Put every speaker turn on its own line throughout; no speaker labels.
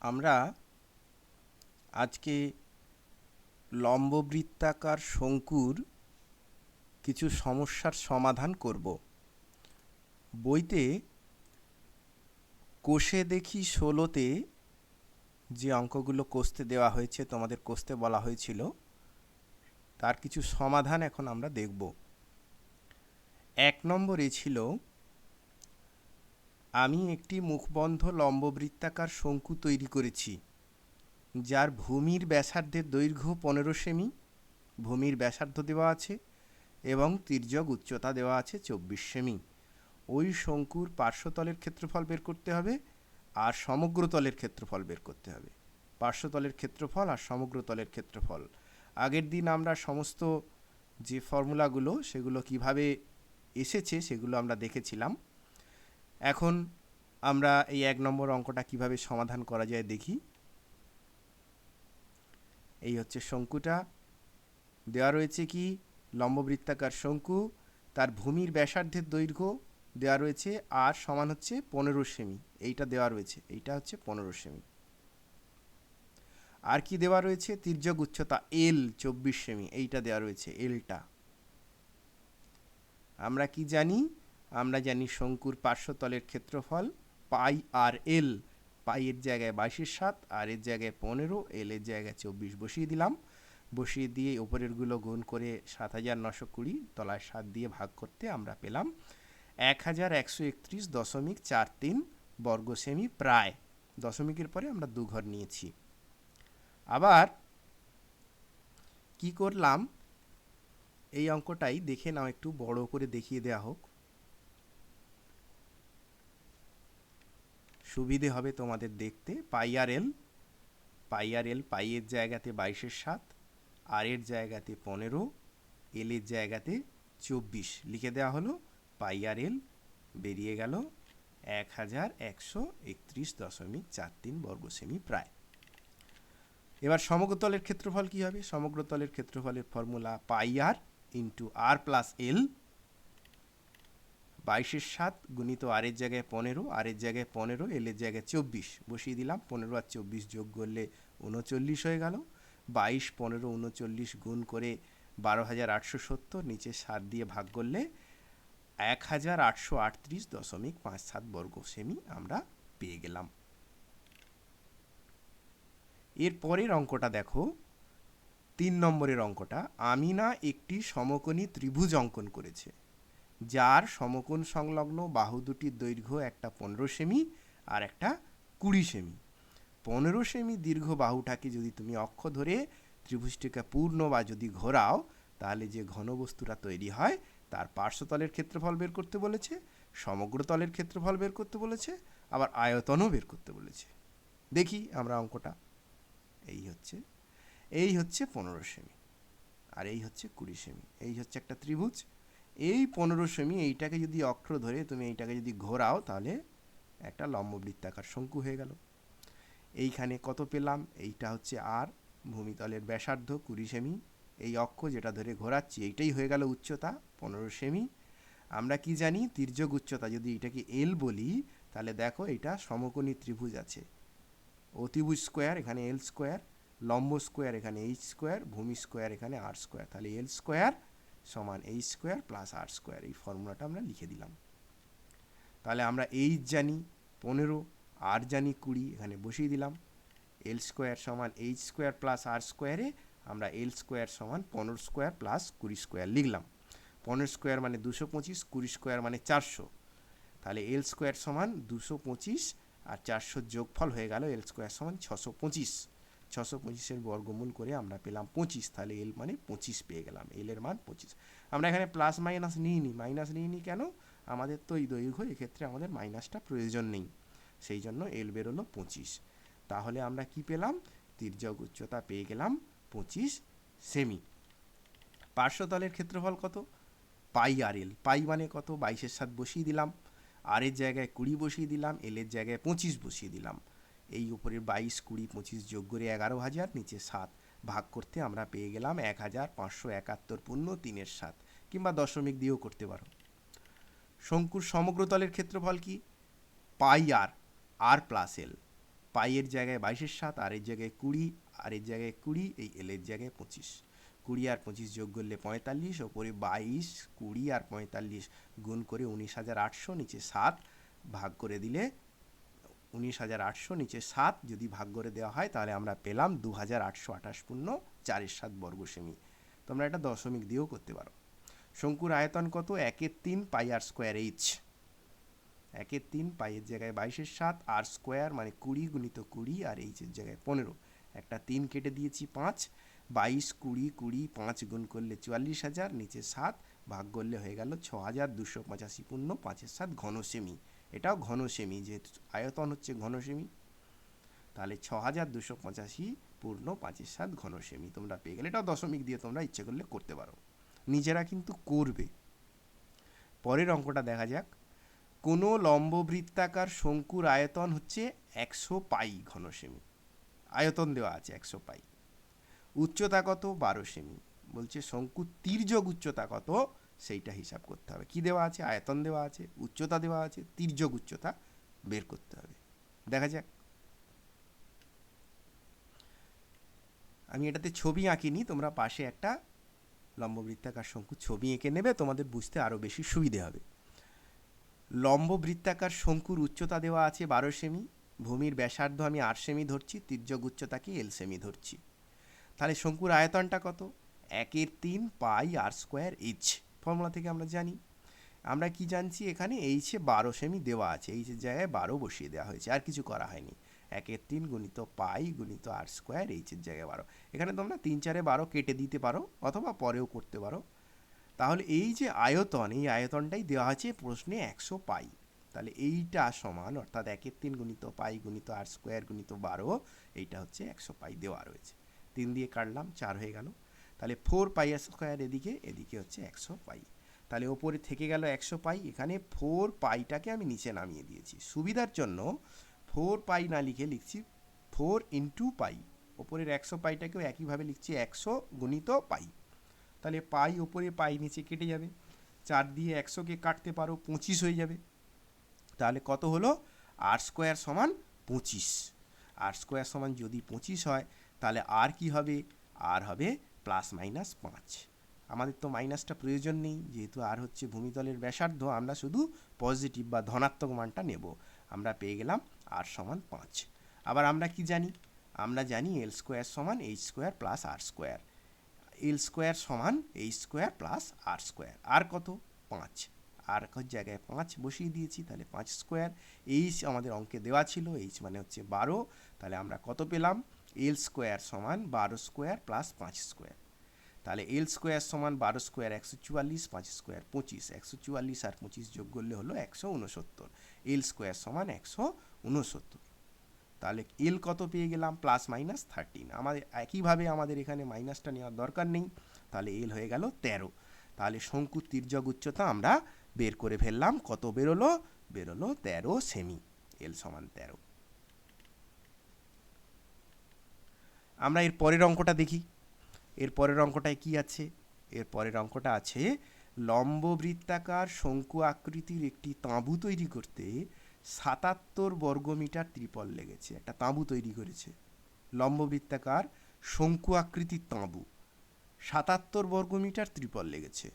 আমরা আজকে লম্ববৃত্তাকার শঙ্কুর কিছু সমস্যার সমাধান করব। বইতে কোষে দেখি ষোলোতে যে অঙ্কগুলো কষতে দেওয়া হয়েছে, তোমাদের কষতে বলা হয়েছিল, তার কিছু সমাধান এখন আমরা দেখব। এক নম্বরে ছিল আমি একটি মুখবন্ধ লম্ববৃত্তাকার শঙ্কু তৈরি করেছি, যার ভূমির ব্যাসার্ধের দৈর্ঘ্য পনেরো সেমি, ভূমির ব্যাসার্ধ দেওয়া আছে এবং তির্যক উচ্চতা দেওয়া আছে চব্বিশ সেমি। ওই শঙ্কুর পার্শ্বতলের ক্ষেত্রফল বের করতে হবে আর সমগ্রতলের ক্ষেত্রফল বের করতে হবে। পার্শ্বতলের ক্ষেত্রফল আর সমগ্রতলের ক্ষেত্রফল। আগের দিন আমরা সমস্ত যে ফর্মুলাগুলো, সেগুলো কীভাবে এসেছে, সেগুলো আমরা দেখেছিলাম। এখন আমরা এই এক নম্বর অঙ্কটা কীভাবে সমাধান করা যায় দেখি। এই হচ্ছে শঙ্কুটা। দেওয়া রয়েছে কি? লম্ববৃত্তাকার শঙ্কু, তার ভূমির ব্যাসার্ধের দৈর্ঘ্য দেওয়া রয়েছে আর সমান হচ্ছে পনেরো সেমি। এইটা দেওয়া রয়েছে, এইটা হচ্ছে পনেরো সেমি। আর কি দেওয়া রয়েছে? তির্যক উচ্চতা এল চব্বিশ সেমি। এইটা দেওয়া রয়েছে এলটা আমরা কি জানি? আমরা জানি শঙ্কুর পার্শ্বতলের ক্ষেত্রফল পাই আর এল। পাইয়ের জায়গায় বাইশের সাত, আর এর জায়গায় পনেরো, এল এর জায়গায় চব্বিশ। বসিয়ে দিলাম। বসিয়ে দিয়ে ওপরেরগুলো গুণ করে সাত হাজার নশো কুড়ি তলায় সাত দিয়ে ভাগ করতে আমরা পেলাম এক হাজার একশো একত্রিশ দশমিক চার তিন বর্গ সেমি প্রায়। দশমিকের পরে আমরা দু ঘর নিয়েছি। আবার কি করলাম? এই অঙ্কটাই দেখে নাও, একটু বড় করে দেখিয়ে দেওয়া হোক। সুবিধে হবে তোমাদের দেখতে। পাই আর এল পাই আর এল পাইয়ের জায়গাতে বাইশের সাত, আর এর জায়গাতে পনেরো, এল এর জায়গাতে চব্বিশ। লিখে দেওয়া হলো পাই আর এল বেরিয়ে গেল এক হাজার একশো একত্রিশ দশমিক চার তিন বর্গ সেমি প্রায়। এবার সমগ্রতলের ক্ষেত্রফল কী হবে? সমগ্রতলের ক্ষেত্রফলের formula pi r into r plus l বাইশের সাত গুণিত আরের জায়গায় পনেরো, আরের জায়গায় পনেরো, এলের জায়গায় চব্বিশ। বসিয়ে দিলাম, পনেরো আর চব্বিশ যোগ করলে উনচল্লিশ হয়ে গেল। বাইশ, পনেরো, উনচল্লিশ গুণ করে বারো হাজার আটশো সত্তর, নিচে সাত দিয়ে ভাগ করলে এক হাজার আটশো আটত্রিশ দশমিক পাঁচ সাত বর্গ সেমি আমরা পেয়ে গেলাম। এর পরের অঙ্কটা দেখো। তিন নম্বরের অঙ্কটা, আমিনা একটি সমকোণী ত্রিভুজ অঙ্কন করেছে। যার সমকোণ সংলগ্ন বাহু দুটির দৈর্ঘ্য একটা পনেরো সেমি আর একটা কুড়ি সেমি। পনেরো সেমি দীর্ঘ বাহুটাকে যদি তুমি অক্ষ ধরে ত্রিভুজটিকে পূর্ণ বা যদি ঘোরাও, তাহলে যে ঘনবস্তুটা তৈরি হয়, তার পার্শ্বতলের ক্ষেত্রফল বের করতে বলেছে, সমগ্র তলের ক্ষেত্রফল বের করতে বলেছে, আবার আয়তনও বের করতে বলেছে। দেখি আমরা অঙ্কটা। এই হচ্ছে এই হচ্ছে পনেরো সেমি, আর এই হচ্ছে কুড়ি সেমি, এই হচ্ছে একটা ত্রিভুজ এই পনেরো সেমি এইটাকে যদি অক্ষ ধরে তুমি এইটাকে যদি ঘোরাও, তাহলে একটা লম্ববৃত্তাকার শঙ্কু হয়ে গেল। এইখানে কত পেলাম? এইটা হচ্ছে আর ভূমিতলের ব্যাসার্ধ কুড়ি সেমি। এই অক্ষ যেটা ধরে ঘোরাচ্ছি, এইটাই হয়ে গেল উচ্চতা, পনেরো সেমি। আমরা কি জানি? তির্যক উচ্চতা যদি এটাকে এল বলি, তাহলে দেখো এটা সমকোণী ত্রিভুজ আছে। অতিভুজ স্কোয়ার এখানে এল স্কোয়ার, লম্ব স্কোয়ার এখানে এইচ স্কোয়ার, ভূমি স্কোয়ার এখানে আর স্কোয়ার। তাহলে এল স্কোয়ার সমান h square plus r square এই ফর্মুলাটা আমরা লিখে দিলাম। তাহলে আমরা এইচ জানি, পনেরো আর জানি কুড়ি, এখানে বসিয়ে দিলাম। এল স্কোয়ার সমান এইচ স্কোয়ার প্লাস আর স্কোয়ারে আমরা এল স্কোয়ার সমান পনেরো স্কোয়ার প্লাস কুড়ি স্কোয়ার লিখলাম। পনেরো স্কোয়ার মানে দুশো পঁচিশ, কুড়ি স্কোয়ার মানে চারশো। তাহলে এল স্কোয়ার সমান দুশো পঁচিশ আর চারশোর যোগফল হয়ে গেল এল স্কোয়ার সমান ছশো পঁচিশ। ছশো পঁচিশের বর্গমূল করে আমরা পেলাম পঁচিশ। তাহলে এল মানে পঁচিশ পেয়ে গেলাম। এলের মান পঁচিশ। আমরা এখানে প্লাস মাইনাস নিইনি। মাইনাস নিইনি কেন? আমাদের তো এই দৈর্ঘ্য, এক্ষেত্রে আমাদের মাইনাসটা প্রয়োজন নেই। সেই জন্য এল বেরোলো পঁচিশ। তাহলে আমরা কি পেলাম? তির্যক উচ্চতা পেয়ে গেলাম পঁচিশ সেমি পার্শ্বতলের ক্ষেত্রফল কত? পাই আর এল পাই মানে কত? বাইশের সাত বসিয়ে দিলাম। আর এর জায়গায় কুড়ি বসিয়ে দিলাম। এলের জায়গায় পঁচিশ বসিয়ে দিলাম। এই উপরের বাইশ, কুড়ি, পঁচিশ যোগ করে এগারো হাজার, নিচে সাত। ভাগ করতে আমরা পেয়ে গেলাম এক হাজার পাঁচশো একাত্তর পূর্ণ তিনের সাত, কিংবা দশমিক দিয়েও করতে পারো। শঙ্কুর সমগ্রতলের ক্ষেত্রফল কি? পাই আর আর প্লাস এল। পাইয়ের জায়গায় বাইশের সাত, আর এর জায়গায় কুড়ি, আর এর জায়গায় কুড়ি, এই এলের জায়গায় পঁচিশ। কুড়ি আর পঁচিশ যোগ করলে পঁয়তাল্লিশ, ওপরে বাইশ, কুড়ি আর পঁয়তাল্লিশ গুণ করে উনিশ হাজার আটশো, নিচে সাত, ভাগ করে দিলে উনিশ হাজার আটশো নিচে সাত যদি ভাগ করে দেওয়া হয়, তাহলে আমরা পেলাম দু হাজার আটশো আঠাশ পূর্ণ চারের সাত বর্গ সেমি তোমরা এটা দশমিক দিয়েও করতে পারো। শঙ্কুর আয়তন কত? একের তিন পাই আর স্কোয়ার এইচ। একের তিন পাইয়ের জায়গায় বাইশের সাত, আর স্কোয়ার মানে কুড়ি গুণিত কুড়ি আর এইচের জায়গায় পনেরো। একটা তিন কেটে দিয়েছি পাঁচ, বাইশ কুড়ি কুড়ি পাঁচ গুণ করলে চুয়াল্লিশ হাজার, নিচে সাত, ভাগ করলে হয়ে গেল ছ হাজার দুশো পঁচাশি পূর্ণ পাঁচের সাত ঘন সেমি এটাও ঘন সেমি যেহেতু আয়তন হচ্ছে ঘনসেমি, তাহলে ছ হাজার দুশো পঁচাশি পূর্ণ পাঁচের সাত ঘনসেমি। তোমরা পেয়ে গেলে, এটাও দশমিক দিয়ে তোমরা ইচ্ছে করলে করতে পারো। নিজেরা কিন্তু করবে। পরের অঙ্কটা দেখা যাক। কোনো লম্ববৃত্তাকার শঙ্কুর আয়তন হচ্ছে একশো পাই ঘনসেমি। আয়তন দেওয়া আছে একশো পাই। উচ্চতা কত? বারো সেমি। বলছে শঙ্কুর তির্যক উচ্চতা কত? সেইটা হিসাব করতে হবে। কি দেওয়া আছে? আয়তন দেওয়া আছে, উচ্চতা দেওয়া আছে, তির্যক উচ্চতা বের করতে হবে। দেখা যাক। আমি এটাতে ছবি আঁকিনি, তোমরা পাশে একটা লম্ববৃত্তাকার শঙ্কু ছবি এঁকে নেবে, তোমাদের বুঝতে আরও বেশি সুবিধে হবে। লম্ব বৃত্তাকার শঙ্কুর উচ্চতা দেওয়া আছে বারো সেমি, ভূমির ব্যাসার্ধ আমি আট সেমি ধরছি, তির্যক উচ্চতাকে এল সেমি ধরছি। তাহলে শঙ্কুর আয়তনটা কত? একের তিন পাই আর স্কোয়ার এইচ। ফর্মুলা থেকে আমরা জানি। আমরা কি জানছি এখানে? এইচে বারো সেমি দেওয়া আছে এইচের জায়গায় বারো বসিয়ে দেওয়া হয়েছে, আর কিছু করা হয়নি। একের তিন গুণিত পাই গুণিত আর স্কোয়ার এইচের জায়গায় বারো। এখানে তোমরা তিন চারে বারো কেটে দিতে পারো, অথবা পরেও করতে পারো। তাহলে এই যে আয়তন, এই আয়তনটাই দেওয়া আছে প্রশ্নে একশো পাই। তাহলে এইটা সমান, অর্থাৎ একের তিন গুণিত পাই গুণিত আর স্কোয়ার গুণিত বারো, এইটা হচ্ছে একশো পাই দেওয়া রয়েছে। তিন দিয়ে কাটলাম, চার হয়ে গেল। তাহলে ফোর পাই স্কোয়ার এদিকে এদিকে হচ্ছে একশো পাই তাহলে ওপরে থেকে গেল একশো পাই এখানে ফোর পাইটাকে আমি নিচে নামিয়ে দিয়েছি। সুবিধার জন্য ফোর পাই না লিখে লিখছি ফোর ইন্টু পাই ওপরের একশো পাইটাকেও একইভাবে লিখছি একশো গুণিত পাই তাহলে পাই ওপরে পাই নিচে কেটে যাবে। চার দিয়ে একশোকে কাটতে পারো, পঁচিশ হয়ে যাবে। তাহলে কত হলো? আর স্কোয়ার সমান পঁচিশ। আর স্কোয়ার সমান যদি পঁচিশ হয়, তাহলে আর কি হবে? আর হবে প্লাস মাইনাস পাঁচ। আমাদের তো মাইনাসটা প্রয়োজন নেই, যেহেতু আর হচ্ছে ভূমিতলের ব্যাসার্ধ, আমরা শুধু পজিটিভ বা ধনাত্মক মানটা নেব। আমরা পেয়ে গেলাম আর সমান পাঁচ। আবার আমরা কি জানি? আমরা জানি এল স্কোয়ার সমান h square plus r square l square সমান h square plus r square r কত? পাঁচ। আর জায়গায় পাঁচ বসিয়ে দিয়েছি, তাহলে পাঁচ স্কোয়ার এইচ আমাদের অঙ্কে দেওয়া ছিল এইচ মানে হচ্ছে বারো। তাহলে আমরা কত পেলাম? এল স্কোয়ার সমান বারো স্কোয়ার প্লাস পাঁচ স্কোয়ার তাহলে এল স্কোয়ার সমান বারো স্কোয়ার একশো চুয়াল্লিশ, পাঁচ স্কোয়ার পঁচিশ। একশো চুয়াল্লিশ আর পঁচিশ যোগ করলে হলো একশো উনসত্তর। এল স্কোয়ার সমান একশো উনসত্তর। তাহলে এল কত পেয়ে গেলাম? প্লাস মাইনাস থার্টিন আমাদের একইভাবে আমাদের এখানে মাইনাসটা নেওয়ার দরকার নেই। তাহলে এল হয়ে গেল তেরো। তাহলে শঙ্কুর তির্যক উচ্চতা আমরা বের করে ফেললাম। কত বেরোলো? বেরোলো তেরো সেমি এল সমান তেরো। আমরা এর পরের অঙ্কটা দেখি। এর পরের অঙ্কটায় কি আছে? এর পরের অঙ্কটা আছে লম্ব বৃত্তাকার শঙ্কু আকৃতির একটি তাঁবু তৈরি করতে সাতাত্তর বর্গমিটার ত্রিপল লেগেছে। একটা তাঁবু তৈরি করেছে। লম্ব বৃত্তাকার শঙ্কু আকৃতির তাঁবু। সাতাত্তর বর্গমিটার ত্রিপল লেগেছে।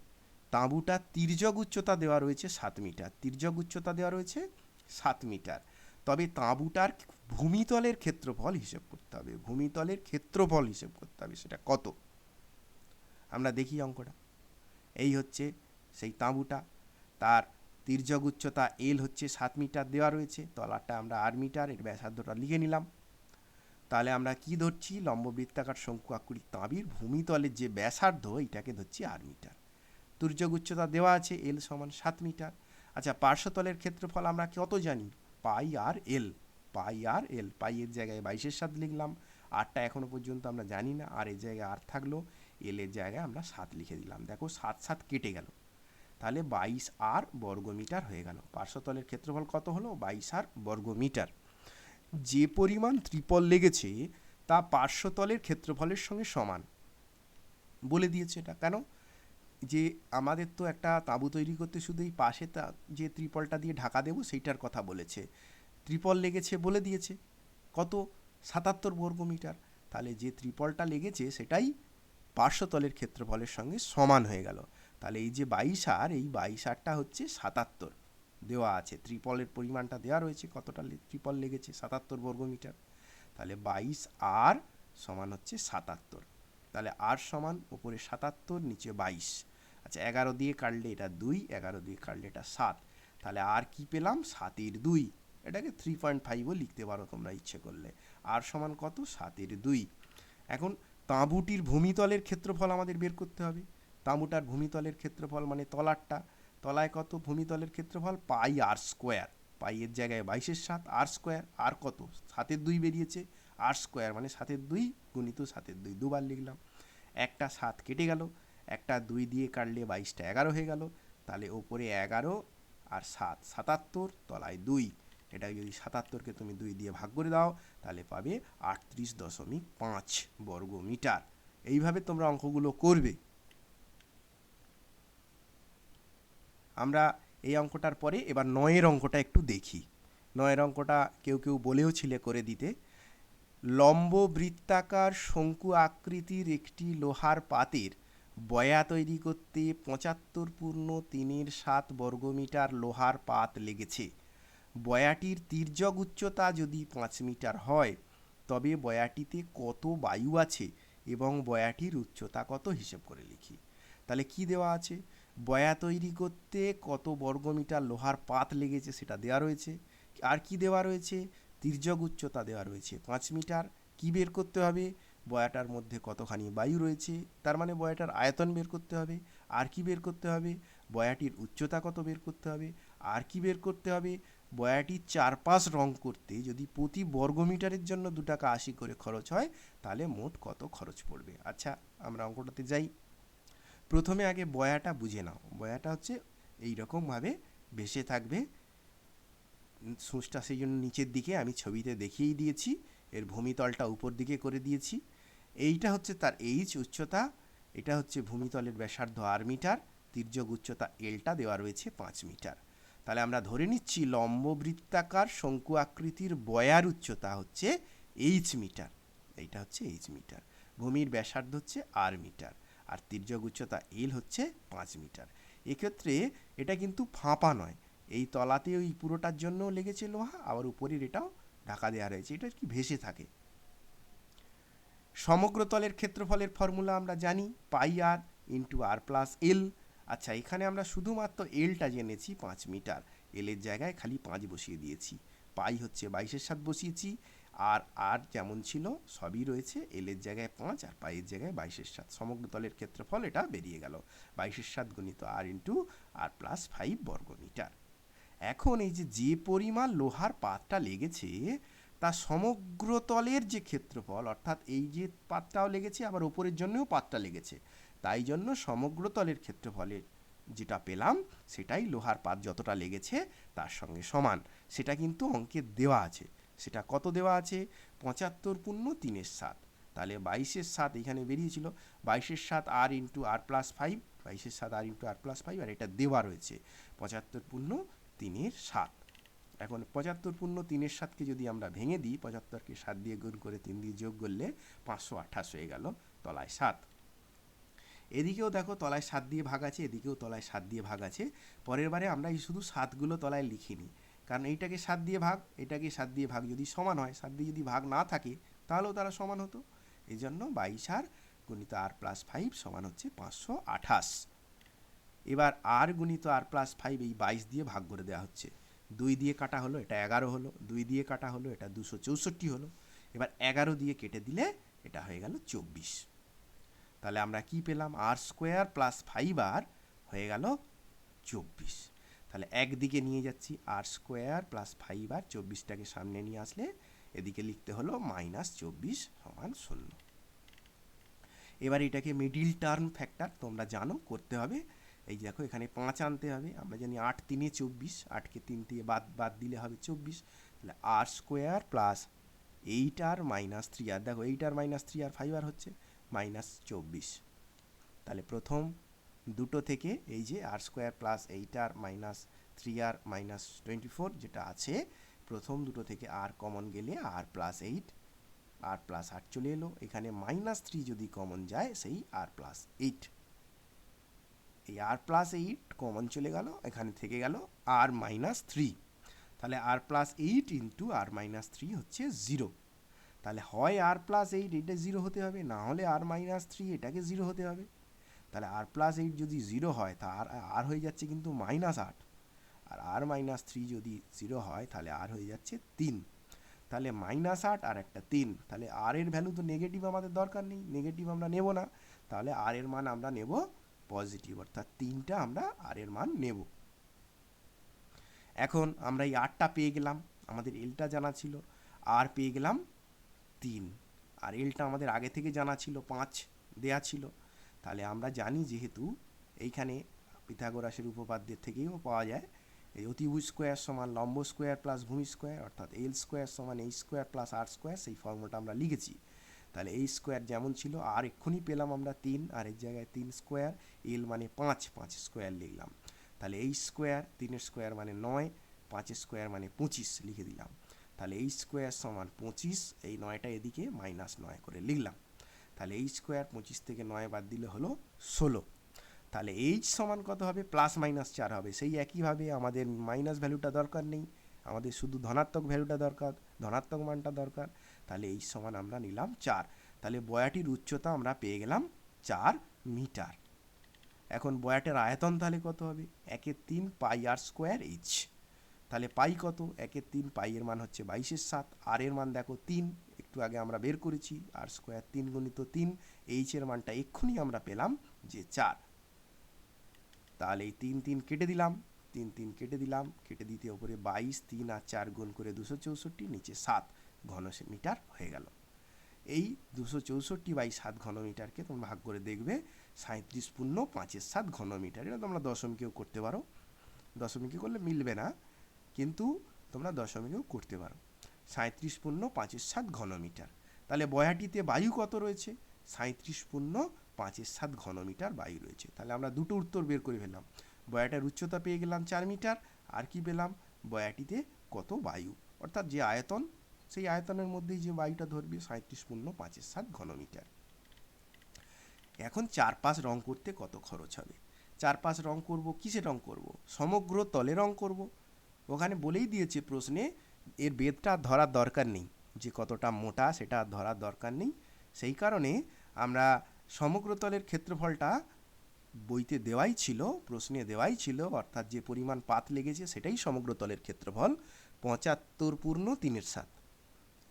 তাঁবুটা তির্যক উচ্চতা দেওয়া রয়েছে সাত মিটার। তির্যক উচ্চতা দেওয়া রয়েছে সাত মিটার। তবে তাঁবুটার ভূমিতলের ক্ষেত্রফল হিসেব করতে হবে। ভূমিতলের ক্ষেত্রফল হিসেব করতে হবে, সেটা কত? আমরা দেখি অঙ্কটা। এই হচ্ছে সেই তাঁবুটা, তার তির্যক উচ্চতা এল হচ্ছে সাত মিটার দেওয়া রয়েছে, তলাটা আমরা আট মিটার, এর ব্যাসার্ধটা লিখে নিলাম। তাহলে আমরা কি ধরছি? লম্ববৃত্তাকার শঙ্কু আকৃতির তাঁবির ভূমিতলের যে ব্যাসার্ধ, এটাকে ধরছি আট মিটার। তির্যক উচ্চতা দেওয়া আছে এল সমান সাত মিটার। আচ্ছা পার্শ্বতলের ক্ষেত্রফল আমরা কত জানি? পাই আর এল পাই আর এল পাই এর জায়গায় বাইশের সাত লিখলাম। আটটা এখনও পর্যন্ত আমরা জানি না, আর এর জায়গায় আর থাকল। এল এর জায়গায় আমরা সাত লিখে দিলাম। দেখো সাত সাত কেটে গেল। তাহলে বাইশ আর বর্গমিটার হয়ে গেল। পার্শ্বতলের ক্ষেত্রফল কত হলো? বাইশ আর বর্গমিটার। যে পরিমাণ ত্রিপল লেগেছে, তা পার্শ্বতলের ক্ষেত্রফলের সঙ্গে সমান। বলে দিয়েছে এটা। কেন? যে আমাদের তো একটা তাঁবু তৈরি করতে শুধু এই পাশে তা, যে ত্রিপলটা দিয়ে ঢাকা দেবো, সেইটার কথা বলেছে। ত্রিপল লেগেছে বলে দিয়েছে। কত? সাতাত্তর বর্গ মিটার তাহলে যে ত্রিপলটা লেগেছে, সেটাই পার্শ্বতলের ক্ষেত্রফলের সঙ্গে সমান হয়ে গেল। তাহলে এই যে বাইশ আর, এই বাইশ আরটা হচ্ছে সাতাত্তর। দেওয়া আছে। ত্রিপলের পরিমাণটা দেওয়া রয়েছে। কতটা ত্রিপল লেগেছে? সাতাত্তর বর্গ মিটার তাহলে বাইশ আর সমান হচ্ছে সাতাত্তর। তাহলে আর সমান উপরে সাতাত্তর, নিচে বাইশ। আচ্ছা এগারো দিয়ে কাটলে এটা দুই, এগারো দিয়ে কাটলে এটা সাত। তাহলে আর কি পেলাম? সাতের দুই। এটাকে থ্রি পয়েন্ট ফাইভও লিখতে পারো তোমরা ইচ্ছে করলে। আর সমান কত? সাতের দুই। এখন তাঁবুটির ভূমিতলের ক্ষেত্রফল আমাদের বের করতে হবে। তাঁবুটার ভূমিতলের ক্ষেত্রফল মানে তলারটা। তলায় কত? ভূমিতলের ক্ষেত্রফল পাই আর স্কোয়ার পাইয়ের জায়গায় বাইশের সাত আর স্কোয়ার আর কত? সাতের দুই বেরিয়েছে। আর স্কোয়ার মানে সাতের দুই গুণিত সাতের দুই। দুবার লিখলাম। একটা সাত কেটে গেল। একটা দুই দিয়ে কাটলে বাইশটা এগারো হয়ে গেল। তাহলে ওপরে এগারো আর সাত সাতাত্তর, তলায় দুই। এটা যদি সাতাত্তরকে তুমি দুই দিয়ে ভাগ করে দাও, তাহলে পাবে আটত্রিশ দশমিক পাঁচ বর্গ মিটার এইভাবে তোমরা অঙ্কগুলো করবে। আমরা এই অঙ্কটার পরে এবার নয়ের অঙ্কটা একটু দেখি। নয়ের অঙ্কটা কেউ কেউ বলেও ছিলে করে দিতে। লম্ব বৃত্তাকার শঙ্কু আকৃতির একটি লোহার পাতের বয়া তৈরি করতে পঁচাত্তর পূর্ণ তিনের সাত বর্গমিটার লোহার পাত লেগেছে। বয়াটির তির্যক উচ্চতা যদি পাঁচ মিটার হয়, তবে বয়াটিতে কত বায়ু আছে এবং বয়াটির উচ্চতা কত হিসেব করে লিখি? তাহলে কি দেওয়া আছে? বয়া তৈরি করতে কত বর্গমিটার লোহার পাত লেগেছে সেটা দেওয়া রয়েছে। আর কি দেওয়া রয়েছে? তির্যক উচ্চতা দেওয়া রয়েছে পাঁচ মিটার। কি বের করতে হবে? বয়াটার মধ্যে কতখানি বায়ু রয়েছে? তার মানে বয়াটার আয়তন বের করতে হবে। আর কি বের করতে হবে? বয়াটির উচ্চতা কত বের করতে হবে? আর কি বের করতে হবে? বয়াটির চারপাশ রং করতে যদি প্রতি বর্গমিটারের জন্য দু টাকা আশি করে খরচ হয়, তাহলে মোট কত খরচ পড়বে? আচ্ছা আমরা অঙ্কটাতে যাই। প্রথমে আগে বয়াটা বুঝে নাও। বয়াটা হচ্ছে এই রকমভাবে ভেসে থাকবে। সূচটা সেই জন্য নিচের দিকে আমি ছবিতে দেখিয়েই দিয়েছি। এর ভূমিতলটা উপর দিকে করে দিয়েছি। এইটা হচ্ছে তার এইচ উচ্চতা। এটা হচ্ছে ভূমিতলের ব্যাসার্ধ আর মিটার। তির্যক উচ্চতা এলটা দেওয়া রয়েছে পাঁচ মিটার। তাহলে আমরা ধরে নিচ্ছি লম্ব বৃত্তাকার শঙ্কু আকৃতির বয়ার উচ্চতা হচ্ছে এইচ মিটার এইটা হচ্ছে এইচ মিটার ভূমির ব্যাসার্ধ হচ্ছে আর মিটার আর তির্যক উচ্চতা এল হচ্ছে পাঁচ মিটার এক্ষেত্রে এটা কিন্তু ফাঁপা নয়। এই তলাতে ওই পুরোটার জন্য লেগেছে লোহা, আবার উপরের এটাও ঢাকা দেওয়া রয়েছে। এটা কি ভেসে থাকে? সমগ্র তলের ক্ষেত্রফলের ফর্মুলা আমরা জানি, পাই আর ইন্টু আর প্লাস এল আচ্ছা এখানে আমরা শুধুমাত্র এলটা জেনেছি পাঁচ মিটার। এলের জায়গায় খালি পাঁচ বসিয়ে দিয়েছি। পাই হচ্ছে বাইশের সাত বসিয়েছি। আর আর যেমন ছিল, সবই রয়েছে। এলের জায়গায় পাঁচ আর পাইয়ের জায়গায় বাইশের সাত। সমগ্র তলের ক্ষেত্রফল এটা বেরিয়ে গেল। বাইশের সাত গণিত r into r plus five বর্গ মিটার। এখন এই যে যে পরিমাণ লোহার পাতটা লেগেছে, তা সমগ্র তলের যে ক্ষেত্রফল, অর্থাৎ এই যে পাতটাও লেগেছে, আবার ওপরের জন্যও পাতটা লেগেছে। তাই জন্য সমগ্র তলের ক্ষেত্রফলের যেটা পেলাম, সেটাই লোহার পাত যতটা লেগেছে তার সঙ্গে সমান। সেটা কিন্তু অঙ্কে দেওয়া আছে। সেটা কত দেওয়া আছে? পঁচাত্তর পূর্ণ তিনের সাত। তাহলে বাইশের সাত এখানে বেরিয়েছিল। বাইশের সাত r into r plus five, বাইশের সাত r into r plus five, আর এটা দেওয়া রয়েছে। পঁচাত্তর পূর্ণ তিনের সাত। এখন পঁচাত্তর পূর্ণ তিনের সাতকে যদি আমরা ভেঙে দিই, পঁচাত্তরকে সাত দিয়ে গুণ করে তিন দিয়ে যোগ করলে পাঁচশো আঠাশ হয়ে গেল তলায় সাত। এদিকেও দেখো তলায় সাত দিয়ে ভাগ আছে, এদিকেও তলায় সাত দিয়ে ভাগ আছে। পরের বারে আমরা এই শুধু সাতগুলো তলায় লিখিনি। কারণ এইটাকে সাত দিয়ে ভাগ, এটাকে সাত দিয়ে ভাগ যদি সমান হয়, সাত দিয়ে যদি ভাগ না থাকে, তাহলেও তারা সমান হতো। এই জন্য বাইশ আর গুণিত আর প্লাস ফাইভ সমান হচ্ছে পাঁচশো আঠাশ। এবার আর গুণিত আর প্লাস ফাইভ এই বাইশ দিয়ে ভাগ করে দেওয়া হচ্ছে। দুই দিয়ে কাটা হলো, এটা এগারো হলো। দুই দিয়ে কাটা হলো, এটা দুশো চৌষট্টি হলো। এবার এগারো দিয়ে কেটে দিলে এটা হয়ে গেল চব্বিশ। তাহলে আমরা কি পেলাম? R square plus five r হয়ে গেল চব্বিশ। তাহলে একদিকে নিয়ে যাচ্ছি r square plus five r চব্বিশটাকে সামনে নিয়ে আসলে এদিকে লিখতে হলো মাইনাস চব্বিশ সমান শূন্য এবার এটাকে মিডিল টার্ম ফ্যাক্টর তোমরা জানো, করতে হবে। এই দেখো, এখানে পাঁচ আনতে হবে। আমরা জানি আট তিনে চব্বিশ, আটকে তিন দিয়ে বাদ বাদ দিলে হবে চব্বিশ। তাহলে r square plus eight r minus three r দেখো eight r minus three r five r হচ্ছে। মাইনাস চব্বিশ। তাহলে প্রথম দুটো থেকে এই যে r square plus eight r minus three r minus twenty four যেটা আছে, প্রথম দুটো থেকে আর কমন গেলে r plus eight r plus আট চলে এলো। এখানে মাইনাস থ্রি যদি কমন যায়, সেই আর প্লাস এইট এই আর প্লাস এইট কমন চলে গেল, এখানে থেকে গেল আর মাইনাস থ্রি তাহলে r plus eight into r minus three হচ্ছে জিরো তাহলে হয় আর প্লাস এইট এটা জিরো হতে হবে, না হলে আর মাইনাস থ্রি এটাকে জিরো হতে হবে। তাহলে আর প্লাস এইট যদি জিরো হয়, তা আর আর হয়ে যাচ্ছে কিন্তু মাইনাস আট। আর আর মাইনাস থ্রি যদি জিরো হয়, তাহলে আর হয়ে যাচ্ছে তিন। তাহলে মাইনাস আট আর একটা তিন। তাহলে আর এর ভ্যালু তো নেগেটিভ আমাদের দরকার নেই নেগেটিভ আমরা নেব না। তাহলে আর এর মান আমরা নেব পজিটিভ অর্থাৎ তিনটা আমরা আর এর মান নেব। এখন আমরা এই আটটা পেয়ে গেলাম। আমাদের এলটা জানা ছিল। আর পেয়ে গেলাম তিন। আর এলটা আমাদের আগে থেকে জানা ছিল, পাঁচ দেয়া ছিল। তাহলে আমরা জানি যেহেতু এইখানে পিথাগোরাসের উপপাদ্যের থেকেও পাওয়া যায়, এই অতিভুজ স্কোয়ার সমান লম্ব স্কোয়ার প্লাস ভূমি স্কোয়ার অর্থাৎ এল স্কোয়ার সমান এই স্কোয়ার প্লাস আর স্কোয়ার, সেই ফর্মুলাটা আমরা লিখেছি। তাহলে এই স্কোয়ার যেমন ছিল, আর এক্ষুনি পেলাম আমরা তিন, আর এর জায়গায় তিন স্কোয়ার, এল মানে পাঁচ পাঁচ স্কোয়ার লিখলাম। তাহলে এই স্কোয়ার, তিনের স্কোয়ার মানে নয়, পাঁচের স্কোয়ার মানে পঁচিশ লিখে দিলাম। তাহলে এই স্কোয়ার সমান পঁচিশ, এই নয়টা এদিকে মাইনাস নয় করে লিখলাম। তাহলে এই স্কোয়ার পঁচিশ থেকে নয় বাদ দিলে হলো ষোলো। তাহলে এইচ সমান কত হবে? প্লাস মাইনাস চার হবে। সেই একইভাবে আমাদের মাইনাস ভ্যালুটা দরকার নেই। আমাদের শুধু ধনাত্মক ভ্যালুটা দরকার, ধনাত্মক মানটা দরকার। তাহলে এইচ সমান আমরা নিলাম চার। তাহলে বয়াটির উচ্চতা আমরা পেয়ে গেলাম চার মিটার। এখন বয়াটের আয়তন তাহলে কত হবে? একের তিন পাই আর স্কোয়ার এইচ তাহলে পাই কত? একের তিন পাইয়ের মান হচ্ছে বাইশের সাত, আর এর মান দেখো তিন, একটু আগে আমরা বের করেছি, আর স্কোয়ার তিন গণিত তিন এইচের মানটা এক্ষুনি আমরা পেলাম যে চার। তাহলে এই তিন তিন কেটে দিলাম, তিন তিন কেটে দিলাম, কেটে দিতে ওপরে বাইশ, তিন আর চার গুণ করে দুশো চৌষট্টি, নিচে সাত ঘন মিটার হয়ে গেল। এই দুশো চৌষট্টি বাই সাত ঘনমিটারকে তোমরা ভাগ করে দেখবে সাঁত্রিশ পূর্ণ পাঁচের সাত ঘনমিটার। এটা তোমরা দশমিকেও করতে পারো। দশমিকে করলে মিলবে না। কিন্তু তোমরা দশমিকেও করতে পারো। সাঁত্রিশ পূর্ণ পাঁচের সাত ঘনমিটার। তাহলে বয়াটিতে বায়ু কত রয়েছে? সাঁত্রিশ পূর্ণ পাঁচের সাত ঘনমিটার বায়ু রয়েছে। তাহলে আমরা দুটো উত্তর বের করে ফেললাম। বয়াটার উচ্চতা পেয়ে গেলাম চার মিটার। আর কি পেলাম? বয়াটিতে কত বায়ু? অর্থাৎ যে আয়তন, সেই আয়তনের মধ্যেই যে বায়ুটা ধরবে সাঁত্রিশ পূর্ণ পাঁচের সাত ঘনমিটার। এখন চারপাশ রং করতে কত খরচ হবে? চারপাশ রং করব, কিসে রং করব? সমগ্র তলে রং করব? ওখানে বলেই দিয়েছে প্রশ্নে, এর বেদটা ধরার দরকার নেই। যে কতটা মোটা সেটা ধরার দরকার নেই। সেই কারণে আমরা সমগ্রতলের ক্ষেত্রফলটা বইতে দেওয়াই ছিল, প্রশ্নে দেওয়াই ছিল, অর্থাৎ যে পরিমাণ পাত লেগেছে সেটাই সমগ্রতলের ক্ষেত্রফল, পঁচাত্তর পূর্ণ তিনের সাত।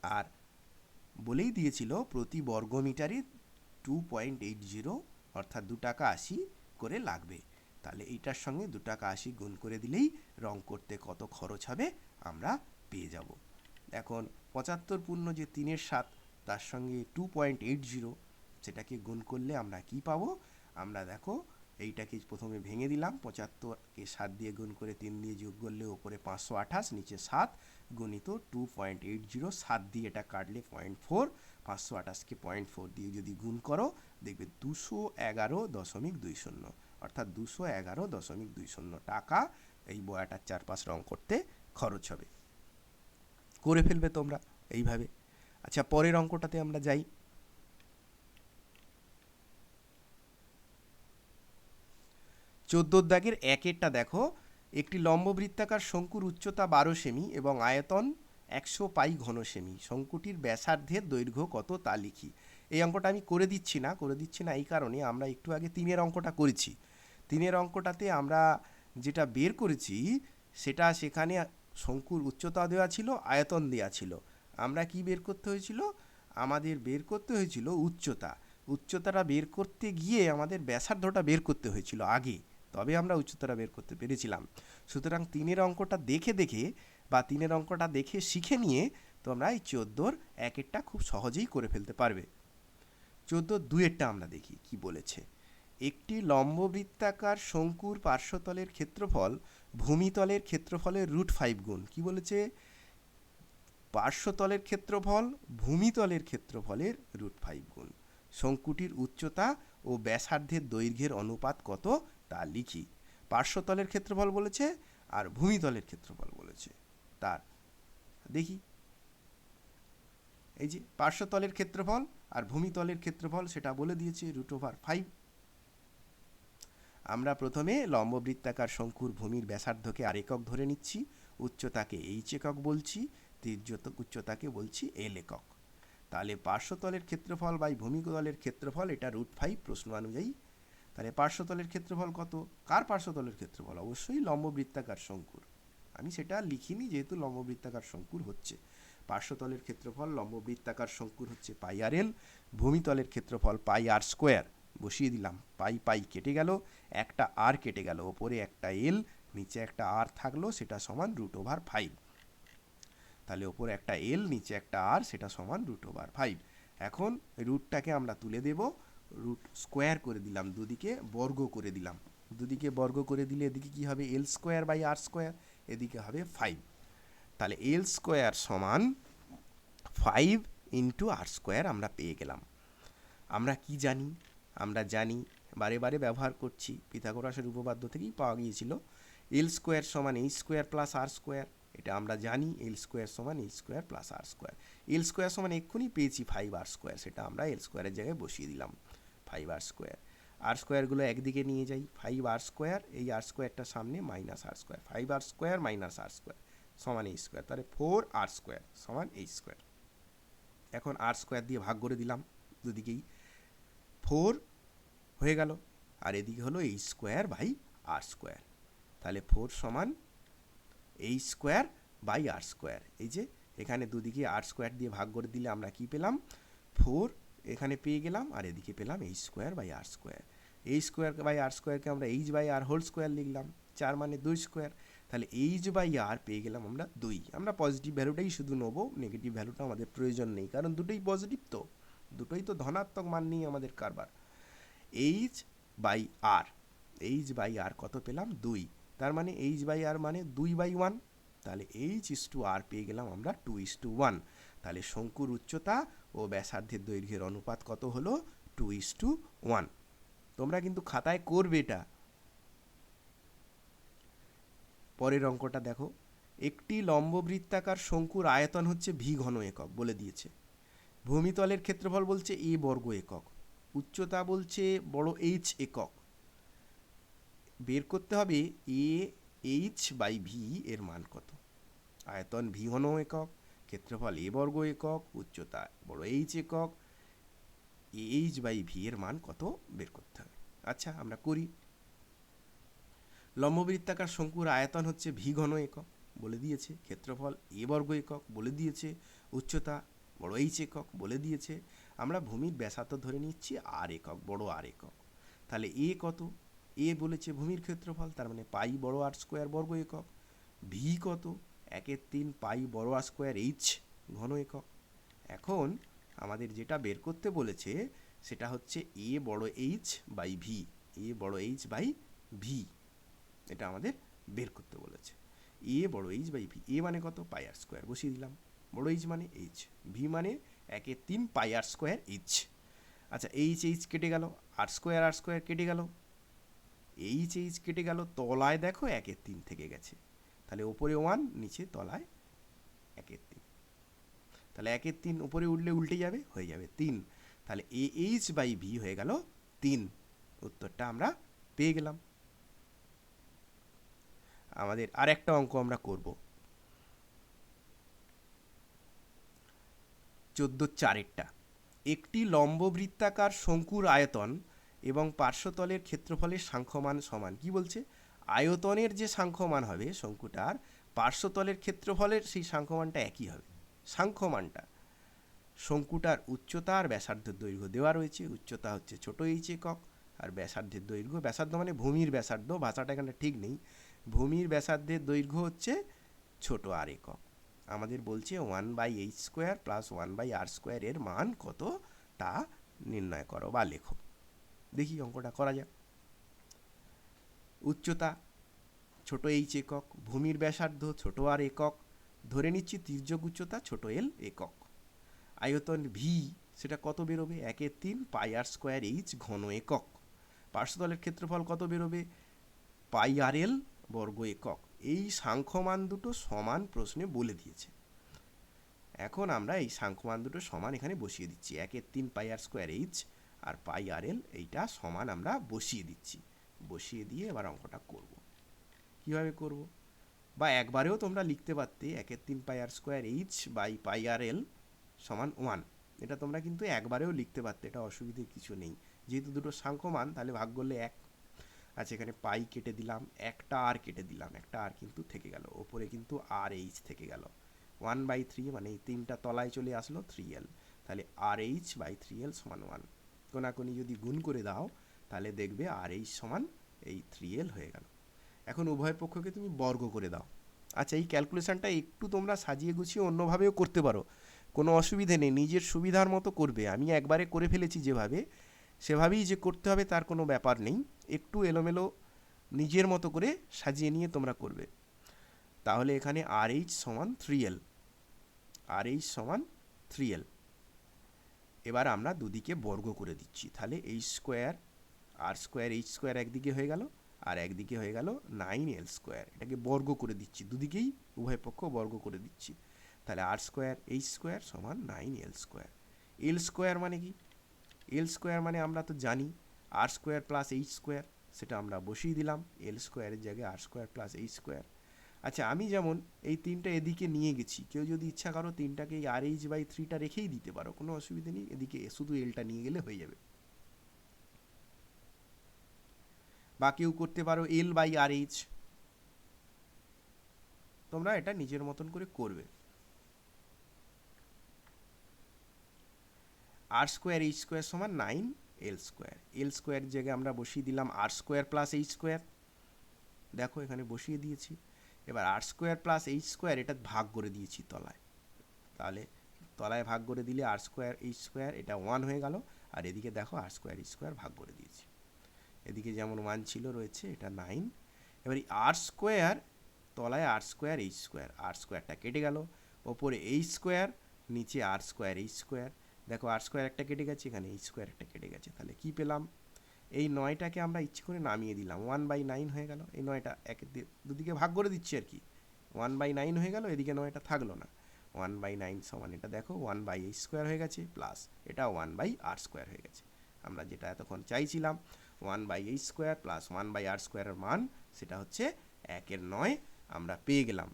আর বলেই দিয়েছিল প্রতি বর্গমিটারে টু পয়েন্ট এইট জিরো অর্থাৎ দু টাকা আশি করে লাগবে। তাহলে এইটার সঙ্গে দু টাকা আশি গুণ করে দিলেই রং করতে কত খরচ হবে আমরা পেয়ে যাব। এখন পঁচাত্তর পূর্ণ যে তিনের সাত, তার সঙ্গে টু পয়েন্ট এইট জিরো সেটাকে গুণ করলে আমরা কি পাবো? আমরা দেখো, এইটাকে প্রথমে ভেঙে দিলাম, পঁচাত্তরকে সাত দিয়ে গুণ করে তিন দিয়ে যোগ করলে ওপরে পাঁচশো আঠাশ, নিচে সাত, গণিত টু পয়েন্ট এইট জিরো সাত দিয়ে এটা কাটলে পয়েন্ট ফোর পাঁচশো আঠাশকে পয়েন্ট ফোর দিয়ে যদি গুণ করো, দেখবে দুশো এগারো দশমিক দুই শূন্য। অর্থাৎ দুশো এগারো দশমিক দুই শূন্য টাকা এই বয়াটার চারপাশ রং করতে খরচ হবে। করে ফেলবে তোমরা এইভাবে। আচ্ছা পরের অঙ্কটাতে আমরা যাই। চোদ্দ দাগের একেরটা দেখো। একটি লম্ববৃত্তাকার শঙ্কুর উচ্চতা বারো সেমি এবং আয়তন একশো পাই ঘন সেমি। শঙ্কুটির ব্যাসার্ধের দৈর্ঘ্য কত তা লিখি। এই অঙ্কটা আমি করে দিচ্ছি না, করে দিচ্ছি না এই কারণে আমরা একটু আগে তিনের অঙ্কটা করেছি। তিনের অঙ্কটাতে আমরা যেটা বের করেছি, সেটা সেখানে শঙ্কুর উচ্চতা দেওয়া ছিল, আয়তন দেওয়া ছিল। আমরা কি বের করতে হয়েছিল? আমাদের বের করতে হয়েছিল উচ্চতা। উচ্চতাটা বের করতে গিয়ে আমাদের ব্যাসার্ধটা বের করতে হয়েছিল আগে। তবে আমরা উচ্চতাটা বের করতে পেরেছিলাম। সুতরাং তিনের অঙ্কটা দেখে দেখে বা তিনের অঙ্কটা দেখে শিখে নিয়ে তোমরা এই চোদ্দোর একেরটা খুব সহজেই করে ফেলতে পারবে। চোদ্দোর দুয়েরটা আমরা দেখি, কি বলেছে। একটি লম্ববৃত্তাকার শঙ্কুর পার্শ্বতলের ক্ষেত্রফল ভূমিতলের ক্ষেত্রফলের রুট ফাইভ গুণ। কি বলেছে? পার্শ্বতলের ক্ষেত্রফল ভূমিতলের ক্ষেত্রফলের রুট ফাইভ গুণ। শঙ্কুটির উচ্চতা ও ব্যাসার্ধের দৈর্ঘ্যের অনুপাত কত? তা লিখি। পার্শ্বতলের ক্ষেত্রফল বলেছে আর ভূমিতলের ক্ষেত্রফল বলেছে। তার দেখি। এই যে পার্শ্বতলের ক্ষেত্রফল আর ভূমিতলের ক্ষেত্রফল সেটা বলে দিয়েছে রুট ওভার ফাইভ। আমরা প্রথমে লম্ববৃত্তাকার শঙ্কুর ভূমির ব্যাসার্ধকে আর একক ধরে নিচ্ছি, উচ্চতাকে এইচ একক বলছি, তীর্যত উচ্চতাকে বলছি এল একক। তাহলে পার্শ্বতলের ক্ষেত্রফল বাই ভূমিতলের ক্ষেত্রফল, এটা রুট ফাইভ প্রশ্ন অনুযায়ী। তাহলে পার্শ্বতলের ক্ষেত্রফল কত? কার পার্শ্বতলের ক্ষেত্রফল? অবশ্যই লম্ববৃত্তাকার শঙ্কুর। আমি সেটা লিখিনি, যেহেতু লম্ববৃত্তাকার শঙ্কুর হচ্ছে। পার্শ্বতলের ক্ষেত্রফল লম্ববৃত্তাকার শঙ্কুর হচ্ছে পাই আর এল ভূমিতলের ক্ষেত্রফল পাই আর স্কোয়ার। বসিয়ে দিলাম। পাই পাই কেটে গেল, একটা আর কেটে গেল। ওপরে একটা এল নিচে একটা আর থাকল, সেটা সমান রুট ওভার ফাইভ তাহলে ওপরে একটা এল নিচে একটা আর সেটা সমান রুট ওভার ফাইভ এখন রুটটাকে আমরা তুলে দেব রুট স্কোয়ার করে দিলাম দুদিকে, বর্গ করে দিলাম। দুদিকে বর্গ করে দিলে এদিকে কি হবে? L square by r square এদিকে হবে ফাইভ তাহলে এল স্কোয়ার সমান ফাইভ ইন্টু আর স্কোয়ার আমরা পেয়ে গেলাম। আমরা কি জানি? আমরা জানি, বারে বারে ব্যবহার করছি। পিথাগোরাসের উপপাদ্য থেকেই পাওয়া গিয়েছিল। এল স্কোয়ার সমান h square plus r square এটা আমরা জানি এল স্কোয়ার সমান h square plus r square l square সমান এক্ষুনি পেয়েছি ফাইভ আর স্কোয়ার সেটা আমরা এল স্কোয়ারের জায়গায় বসিয়ে দিলাম ফাইভ আর স্কোয়ার আর স্কোয়ারগুলো একদিকে নিয়ে যাই ফাইভ আর স্কোয়ার এই আর স্কোয়ারটা সামনে minus r square five r square minus r square সমান এই স্কোয়ার তাহলে ফোর আর স্কোয়ার সমান এই স্কোয়ার এখন আর স্কোয়ার দিয়ে ভাগ করে দিলাম দুদিকেই। ফোর হয়ে গেল। আর এদিকে হলো h square by r square. তাহলে ফোর সমান এই স্কোয়ার বাই আর স্কোয়ার। এই যে এখানে দুদিকে আর স্কোয়ার দিয়ে ভাগ করে দিলে আমরা কি পেলাম? ফোর এখানে পেয়ে গেলাম আর এদিকে পেলাম h square by r square. H square by r স্কোয়ারকে আমরা h by r whole square লিখলাম, চার মানে দুই স্কোয়ার। তাহলে এইচ বাই আর পেয়ে গেলাম আমরা দুই। আমরা পজিটিভ ভ্যালুটাই শুধু নেব, নেগেটিভ ভ্যালুটা আমাদের প্রয়োজন নেই, কারণ দুটোই পজিটিভ তো। দুটোই তো ধনাত্মক মান নিয়ে আমাদের কারবার। H by r h by r কত পেলাম? দুই। তার মানে এইচ বাই আর মানে দুই বাই ওয়ান তাহলে এইচ ইস টু আর পেয়ে গেলাম আমরা টু ইস টু ওয়ান তাহলে শঙ্কুর উচ্চতা ও ব্যাসার্ধের দৈর্ঘ্যের অনুপাত কত হলো? টু ইস টু ওয়ান তোমরা কিন্তু খাতায় করবে এটা। পরের অঙ্কটা দেখো। একটি লম্ববৃত্তাকার শঙ্কুর আয়তন হচ্ছে ভি ঘন একক বলে দিয়েছে। ভূমিতলের ক্ষেত্রফল বলছে এ বর্গ একক, উচ্চতা বলছে বড় এইচ একক। বের করতে হবে এ এইচ বাই ভি এর মান কত? আয়তন ভি ঘন একক, ক্ষেত্রফল এ বর্গ একক, উচ্চতা বড় এইচ একক। এইচ বাই ভি এর মান কত? বের করতে হবে। আচ্ছা আমরা করি। লম্ববৃত্তাকার শঙ্কুর আয়তন হচ্ছে ভি ঘন একক, বলে দিয়েছে। ক্ষেত্রফল এ বর্গ একক, বলে দিয়েছে। উচ্চতা বড় এইচ একক বলে দিয়েছে। আমরা ভূমির ব্যাসার্ধ ধরে নিচ্ছি আর একক, বড় আর একক। তাহলে এ কত? এ বলেছে ভূমির ক্ষেত্রফল, তার মানে পাই বড় আর স্কোয়ার বর্গ একক। ভি কত? একের তিন পাই বড় আর স্কোয়ার এইচ ঘন একক। এখন আমাদের যেটা বের করতে বলেছে, সেটা হচ্ছে এ বড় এইচ বাই ভি এ বড় এইচ বাই ভি এটা আমাদের বের করতে বলেছে। এ বড় এইচ বাই ভি এ মানে কত? পাই আর স্কোয়ার বসিয়ে দিলাম। বড় এইচ মানে এইচ ভি মানে একের তিন পাই আর স্কোয়ার এইচ আচ্ছা এইচ এইচ কেটে গেল আর স্কোয়ার আর স্কোয়ার কেটে গেল। এইচ এইচ কেটে গেল, তলায় দেখো একের তিন থেকে গেছে। তাহলে ওপরে ওয়ান নিচে তলায় একের তিন। তাহলে একের তিন উপরে উঠলে উল্টে যাবে, হয়ে যাবে তিন। তাহলে এ এইচ বাই ভি হয়ে গেল তিন। উত্তরটা আমরা পেয়ে গেলাম। আমাদের আর একটা অঙ্ক আমরা করব। চোদ্দ চারেরটা একটি লম্ববৃত্তাকার শঙ্কুর আয়তন এবং পার্শ্বতলের ক্ষেত্রফলের সাংখ্যমান সমান। কি বলছে? আয়তনের যে সাংখ্যমান হবে শঙ্কুটার, পার্শ্বতলের ক্ষেত্রফলের সেই সাংখ্যমানটা একই হবে। সাংখ্যমানটা। শঙ্কুটার উচ্চতা আর ব্যাসার্ধের দৈর্ঘ্য দেওয়া রয়েছে। উচ্চতা হচ্ছে ছোট এইচ একক আর ব্যাসার্ধের দৈর্ঘ্য। ব্যাসার্ধ মানে ভূমির ব্যাসার্ধ। ভাষাটা এখানে ঠিক নেই। ভূমির ব্যাসার্ধের দৈর্ঘ্য হচ্ছে ছোট আর একক। আমাদের বলছে one by h square plus one by r square এর মান কত? তা নির্ণয় করো বা লেখো। দেখি অঙ্কটা করা যাক। উচ্চতা, ছোট এইচ একক, ভূমির ব্যাসার্ধ, ছোট আর একক, ধরে নিচ্ছি তির্যক উচ্চতা, ছোট এল একক। আয়তন ভি সেটা কত বেরোবে? একের তিন, পাই আর স্কোয়ার এইচ ঘন একক। পার্শ্বতলের ক্ষেত্রফল কত বেরোবে? পাই আর এল বর্গ একক। এই সাংখ্যমান দুটো সমান প্রশ্নে বলে দিয়েছে। এখন আমরা এই সাংখ্যমান দুটো সমান এখানে বসিয়ে দিচ্ছি। একের তিন পাই আর স্কোয়ার এইচ আর পাই আর এল এইটা সমান আমরা বসিয়ে দিচ্ছি। বসিয়ে দিয়ে এবার অঙ্কটা করব। কীভাবে করব? বা একবারেও তোমরা লিখতে পারতে একের তিন pi r square h by pi r l সমান ওয়ান। এটা তোমরা কিন্তু একবারেও লিখতে পারতে, এটা অসুবিধে কিছু নেই। যেহেতু দুটো সাংখ্যমান, তাহলে ভাগ করলে এক আচ্ছা এখানে পাই কেটে দিলাম, একটা আর কেটে দিলাম, একটা আর কিন্তু থেকে গেল। ওপরে কিন্তু আর এইচ থেকে গেল। ওয়ান বাই থ্রি মানে এই তিনটা তলায় চলে আসলো থ্রি এল তাহলে r h by three l সমান ওয়ান কোনাকুনি যদি গুণ করে দাও, তাহলে দেখবে আর এইচ সমান এই থ্রি এল হয়ে গেল। এখন উভয় পক্ষকে তুমি বর্গ করে দাও। আচ্ছা এই ক্যালকুলেশনটা একটু তোমরা সাজিয়ে গুছিয়ে অন্যভাবেও করতে পারো। কোনো অসুবিধে নেই, নিজের সুবিধার মতো করবে। আমি একবারে করে ফেলেছি যেভাবে। সেভাবেই যে করতে হবে তার কোনো ব্যাপার নেই। একটু এলোমেলো নিজের মতো করে সাজিয়ে নিয়ে তোমরা করবে। তাহলে এখানে আর এইচ সমান থ্রি এল আর এইচ সমান থ্রি এল এবার আমরা দুদিকে বর্গ করে দিচ্ছি। তাহলে h square r square h square একদিকে হয়ে গেল আর একদিকে হয়ে গেল নাইন এল স্কোয়ার এটাকে বর্গ করে দিচ্ছি। দুদিকেই, উভয় পক্ষ বর্গ করে দিচ্ছি। তাহলে আর স্কোয়ার এইচ স্কোয়ার সমান nine l square l square মানে কি? এল স্কোয়ার মানে আমরা তো জানি r square plus h square সেটা আমরা বসিয়ে দিলাম এল স্কোয়ারের জায়গায় r square plus h square আচ্ছা আমি যেমন এই তিনটা এদিকে নিয়ে গেছি, কেউ যদি ইচ্ছা করো তিনটাকে এই আর এইচ বাই থ্রিটা রেখেই দিতে পারো, কোনো অসুবিধা নেই, এদিকে শুধু এলটা নিয়ে গেলে হয়ে যাবে। বা কেউ করতে পারো এল বাই আর এইচ তোমরা এটা নিজের মতন করে করবে। আর স্কোয়ার এইচ স্কোয়ার সমান nine l square l square জায়গায় আমরা বসিয়ে দিলাম r square plus h square দেখো এখানে বসিয়ে দিয়েছি। এবার r square plus h square এটা ভাগ করে দিয়েছি তলায়। তাহলে তলায় ভাগ করে দিলে আর স্কোয়ার এইচ স্কোয়ার এটা ওয়ান হয়ে গেল। আর এদিকে দেখো আর স্কোয়ার এইচ স্কোয়ার ভাগ করে দিয়েছি। এদিকে যেমন ওয়ান ছিল রয়েছে এটা নাইন এবার এই আর স্কোয়ার তলায় r square h square r স্কোয়ারটা কেটে গেল। ওপরে এইচ স্কোয়ার নিচে আর স্কোয়ার এইচ স্কোয়ার দেখো আর স্কোয়ার একটা কেটে গেছে, এখানে এইচ স্কোয়ার একটা কেটে গেছে, তাহলে কি পেলাম? এই নয়টাকে আমরা ইচ্ছে করে নামিয়ে দিলাম ওয়ান বাই নাইন হয়ে গেল, এই নয়টা এক দুদিকে ভাগ করে দিচ্ছি আর কি ওয়ান বাই নাইন হয়ে গেল, এদিকে নয়টা থাকল না ওয়ান বাই নাইন সমান এটা দেখো ওয়ান বাই এইচ স্কোয়ার হয়ে গেছে প্লাস এটা ওয়ান বাই আর স্কোয়ার হয়ে গেছে, আমরা যেটা এতক্ষণ চাইছিলাম one by h square plus one by r স্কোয়ারের মান, সেটা হচ্ছে একের নয়, আমরা পেয়ে গেলাম।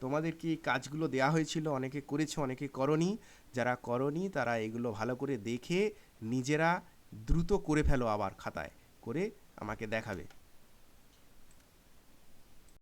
তোমাদেরকে কি কাজগুলো দেওয়া হয়েছিল? অনেকে করেছে, অনেকে করনি। যারা করনি, তারা এগুলো ভালো করে দেখে নিজেরা দ্রুত করে ফেলো আবার খাতায় করে আমাকে দেখাবে।